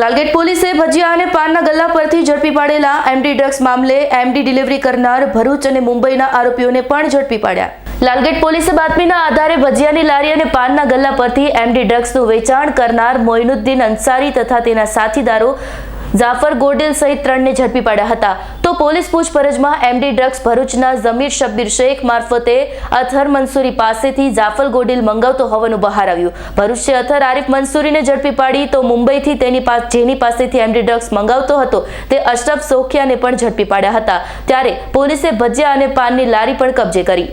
લાલગેટ પોલીસે ભજીયા અને પાનના ગલ્લા પરથી ઝડપી પાડેલા એમડી ડ્રગ્સ મામલે એમડી ડિલિવરી કરનાર ભરૂચ અને મુંબઈના આરોપીઓને પણ ઝડપી પાડ્યા. લાલગેટ પોલીસે બાતમીના આધારે ભજીયાની લારી અને પાનના ગલ્લા પરથી એમડી ડ્રગ્સનું વેચાણ કરનાર મોઇનુદ્દીન અંસારી તથા તેના સાથીદારો જાફર ગોડેલ સહિત ત્રણને ઝડપી પાડ્યા હતા. તો પોલીસ પૂછપરછમાં એમડી ડ્રગ્સ ભરૂચના જમીર શબ્બીર શેખ મારફતે અથર મંસૂરી પાસેથી જાફર ગોડેલ મંગાવતો હોવાનું બહાર આવ્યું. ભરૂચે અથર આરિફ મંસૂરીને ઝડપી પાડી તો મુંબઈથી તેની જેની પાસેથી એમડી ડ્રગ્સ મંગાવતો હતો તે અશરફ સોખિયાને પણ ઝડપી પાડ્યા હતા. ત્યારે પોલીસે ભજીયા અને પાનની લારી પણ કબજે કરી.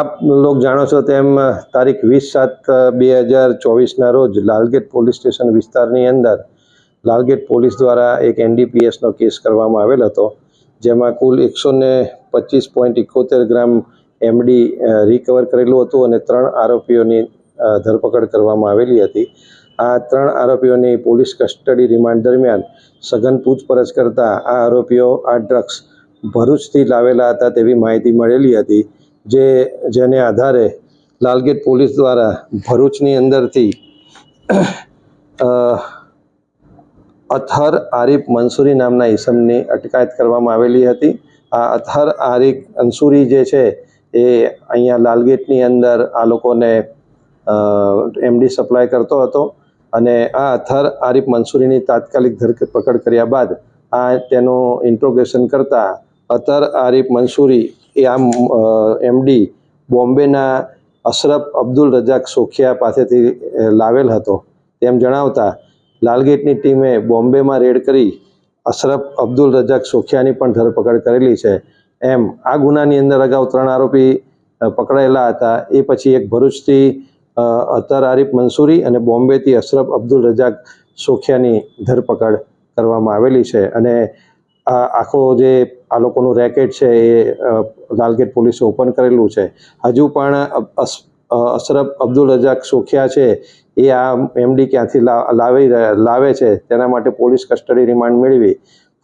આપ લોક જાણો છો તેમ, તારીખ વીસ સાત બે હજાર ચોવીસના રોજ લાલગેટ પોલીસ સ્ટેશન વિસ્તારની અંદર લાલગેટ પોલીસ દ્વારા એક એનડીપીએસનો કેસ કરવામાં આવેલ હતો, જેમાં કુલ એકસો ને પચીસ પોઈન્ટ ગ્રામ એમડી રિકવર કરેલું હતું અને ત્રણ આરોપીઓની ધરપકડ કરવામાં આવેલી હતી. આ ત્રણ આરોપીઓની પોલીસ કસ્ટડી રિમાન્ડ દરમિયાન સઘન પૂછપરછ કરતા આ આરોપીઓ આ ડ્રગ્સ ભરૂચથી લાવેલા હતા તેવી માહિતી મળેલી હતી, જે, જેને આધારે લાલગેટ પોલીસ દ્વારા ભરૂચની અંદરથી અથર આરિફ મંસૂરી નામના ઈસમની અટકાયત કરવામાં આવેલી હતી. આ અથર આરિફ અંસુરી જે છે, એ અહીંયા લાલગેટની અંદર આ લોકોને એમડી સપ્લાય કરતો હતો અને આ અથર આરિફ મંસૂરીની તાત્કાલિક ધરપકડ કર્યા બાદ આ તેનું ઇન્ટ્રોગેશન કરતા અથર આરિફ મંસૂરી, એ આમ એમડી બોમ્બેના અશરફ અબ્દુલ રજાક સોખિયા પાસેથી લાવેલ હતો. તેમ જણાવતા લાલગેટની ટીમે બોમ્બેમાં રેડ કરી અશરફ અબ્દુલ રજાક સોખિયાની પણ ધરપકડ કરેલી છે. એમ આ ગુનાની અંદર અગાઉ ત્રણ આરોપી પકડાયેલા હતા. એ પછી એક ભરૂચથી અતર આરિફ મંસૂરી અને બોમ્બેથી અશરફ અબ્દુલ રજાક સોખિયાની ધરપકડ કરવામાં આવેલી છે. અને આખો જે આ લોકોનું રેકેટ છે એ લાલગેટ પોલીસે ઓપન કરેલું છે. હજુ પણ અશરફ અબ્દુલ રજાક સોખિયા છે એ આ એમડી ક્યાંથી લાવી લાવે છે તેના માટે પોલીસ કસ્ટડી રિમાન્ડ મેળવી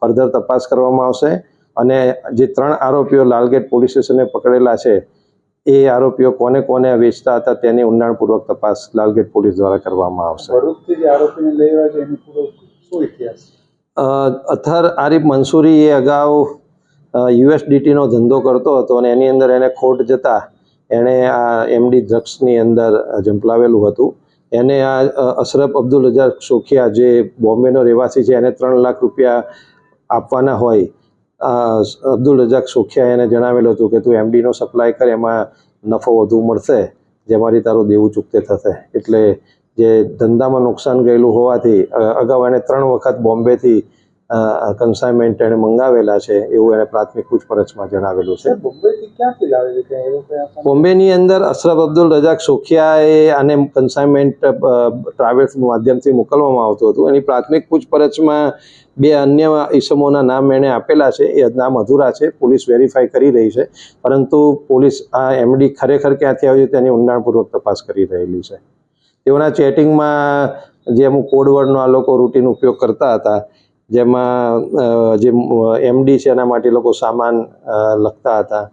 ફર્ધર તપાસ કરવામાં આવશે. અને જે ત્રણ આરોપીઓ લાલગેટ પોલીસ સ્ટેશને પકડેલા છે એ આરોપીઓ કોને કોને વેચતા હતા તેની ઊંડાણપૂર્વક તપાસ લાલગેટ પોલીસ દ્વારા કરવામાં આવશે. આરોપીને લઈ આવ્યા છે એની પૂરો શું ઇતિહાસ અથર આરીફ મંસૂરી એ અગાઉ યુએસડીટીનો ધંધો કરતો હતો અને એની અંદર એને ખોટ જતા એણે આ એમડી ડ્રગ્સની અંદર ઝંપલાવેલું હતું. એને આ અશરફ અબ્દુલ રજાક સોખિયા જે બોમ્બેનો રહેવાસી છે એને ત્રણ લાખ રૂપિયા આપવાના હોય અબ્દુલ રજાક સોખિયા એને જણાવેલું હતું કે તું એમડીનો સપ્લાય કર, એમાં નફો વધુ મળશે જેમાંથી તારું દેવું ચૂકતે થશે. એટલે જે ધંધામાં નુકસાન ગયેલું હોવાથી અગાઉ એણે ત્રણ વખત બોમ્બેથી કન્સાઇનમેન્ટ એણે મંગાવેલા છે એવું એણે પ્રાથમિક પૂછપરછમાં જણાવેલું છે. બોમ્બેની અંદર અશરફ અબ્દુલ રજાક સોખિયાએ આને કન્સાઇનમેન્ટ ટ્રાવેલ્સ માધ્યમથી મોકલવામાં આવતું હતું. એની પ્રાથમિક પૂછપરછમાં બે અન્ય ઈસમોના નામ એણે આપેલા છે. એ નામ અધૂરા છે. પોલીસ વેરીફાઈ કરી રહી છે. પરંતુ પોલીસ આ એમડી ખરેખર ક્યાંથી આવ્યું છે તેની ઊંડાણપૂર્વક તપાસ કરી રહેલી છે. તેઓના ચેટિંગમાં જે અમુક કોડવર્ડનો આ લોકો રૂટીન ઉપયોગ કરતા હતા જેમાં જે એમડી છે એના માટે લોકો સામાન લખતા હતા.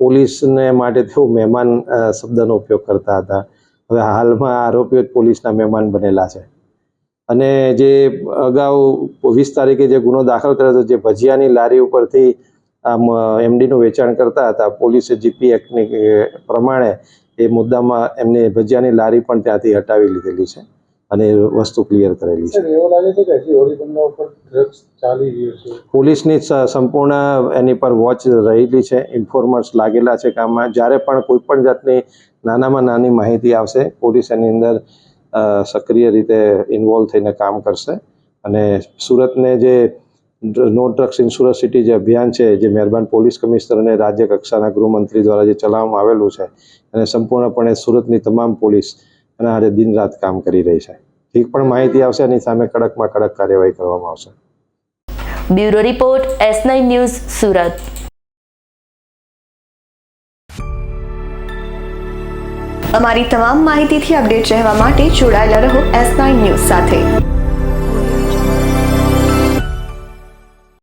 પોલીસને માટે તેઓ મહેમાન શબ્દનો ઉપયોગ કરતા હતા. હવે હાલમાં આરોપીઓ જ પોલીસના મહેમાન બનેલા છે. અને જે અગાઉ વીસ તારીખે જે ગુનો દાખલ કર્યો હતો, જે ભજીયાની લારી ઉપરથી, આમ એમડીનું વેચાણ કરતા હતા, પોલીસે જીપી એક્ટની પ્રમાણે એ મુદ્દામાં એમની ભજીયાની લારી પણ ત્યાંથી હટાવી લીધેલી છે. અને વસ્તુ ક્લિયર કરેલી છે. સાહેબ લાગે છે કે હોળી બંગલા ઉપર ડ્રગ્સ ચાલી રહ્યો છે? પોલીસની સંપૂર્ણ એની પર વોચ રહેલી છે ઇન્ફોર્મર્સ લાગેલા છે કામમાં. જ્યારે પણ કોઈ પણ જાતની નાનામાં નાની માહિતી આવશે પોલીસ એની અંદર સક્રિય રીતે ઇન્વોલ્વ થઈને કામ કરશે. અને સુરતને જે નો ડ્રગ્સ ઇન્સ્યોરન્સ સિટી જે અભિયાન છે જે મહેરબાન પોલીસ કમિશનર અને રાજ્ય કક્ષાના ગૃહમંત્રી દ્વારા જે ચલાવવામાં આવેલું છે અને સંપૂર્ણપણે સુરતની તમામ પોલીસ અને આજે દિન રાત કામ કરી રહી છે. ઠીક પણ માહિતી આવશે એની સામે કડકમાં કડક કાર્યવાહી કરવામાં આવશે. Bureau report S nine news Surat. અમારી તમામ માહિતીથી અપડેટ રહેવા માટે જોડાયેલા રહો એસ નાઇન ન્યૂઝ સાથે.